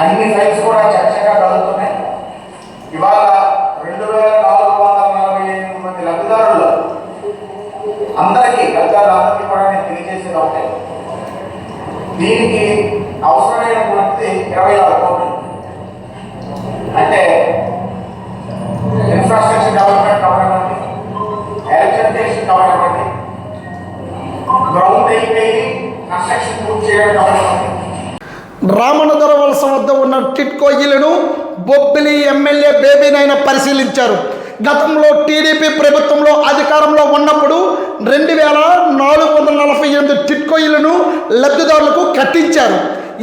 అన్ని సైన్స్ కూడా చర్చగా కలుగుతున్నాయి ఇవాళ రెండు వేల నాలుగు వందల నలభై ఎనిమిది మంది లబ్ధిదారులు అందరికీ లబ్ధిదారులు అందరికీ కూడా నేను తెలియజేసేది ఒకటే. దీనికి అవసరమైనటువంటి ఇరవై ఆరు కోట్లు. అంటే ఇన్ఫ్రాస్ట్రక్చర్ డెవలప్మెంట్ కావాలండి ఎలక్ట్రిఫికేషన్ కావాలండి గ్రౌండ్ అయిపోయి కన్స్ట్రక్షన్ పూర్తి చేయడం కావాలండి రామనగర వలస వద్ద ఉన్న టిట్కో ఇల్లును బొబ్బిలి ఎమ్మెల్యే బేబీనైన పరిశీలించారు. గతంలో టీడీపీ ప్రభుత్వంలో అధికారంలో ఉన్నప్పుడు రెండు వేల నాలుగు వందల నలభై ఎనిమిది టిట్కో ఇళ్ళను లబ్ధిదారులకు కట్టించారు.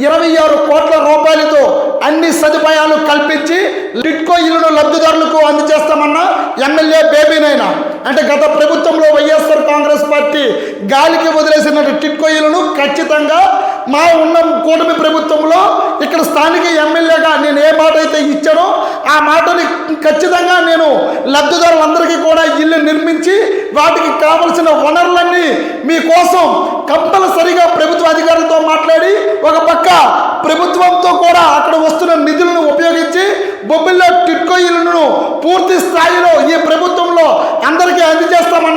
ఇరవై ఆరు కోట్ల రూపాయలతో అన్ని సదుపాయాలు కల్పించి టిట్కో ఇళ్ళను లబ్ధిదారులకు అందజేస్తామన్న ఎమ్మెల్యే బేబీనైనా అంటే గత ప్రభుత్వంలో వైఎస్ఆర్ కాంగ్రెస్ పార్టీ గాలికి వదిలేసిన టిట్కో ఇళ్ళను ఖచ్చితంగా మా ఉన్న కూటమి ప్రభుత్వంలో ఇక్కడ స్థానిక ఎమ్మెల్యేగా నేను ఏ మాట అయితే ఇచ్చానో ఆ మాటని ఖచ్చితంగా నేను లబ్ధిదారులందరికీ కూడా ఇల్లు నిర్మించి వాటికి కావలసిన వనరులన్నీ మీకోసం కంపల్సరిగా ప్రభుత్వ అధికారులతో మాట్లాడి ఒక పక్క ప్రభుత్వంతో కూడా అక్కడ వస్తున్న నిధులను ఉపయోగించి బొబ్బిల్లో టిట్కో ఇల్లును పూర్తి స్థాయిలో ఈ ప్రభుత్వంలో అందరికీ అందజేస్తామని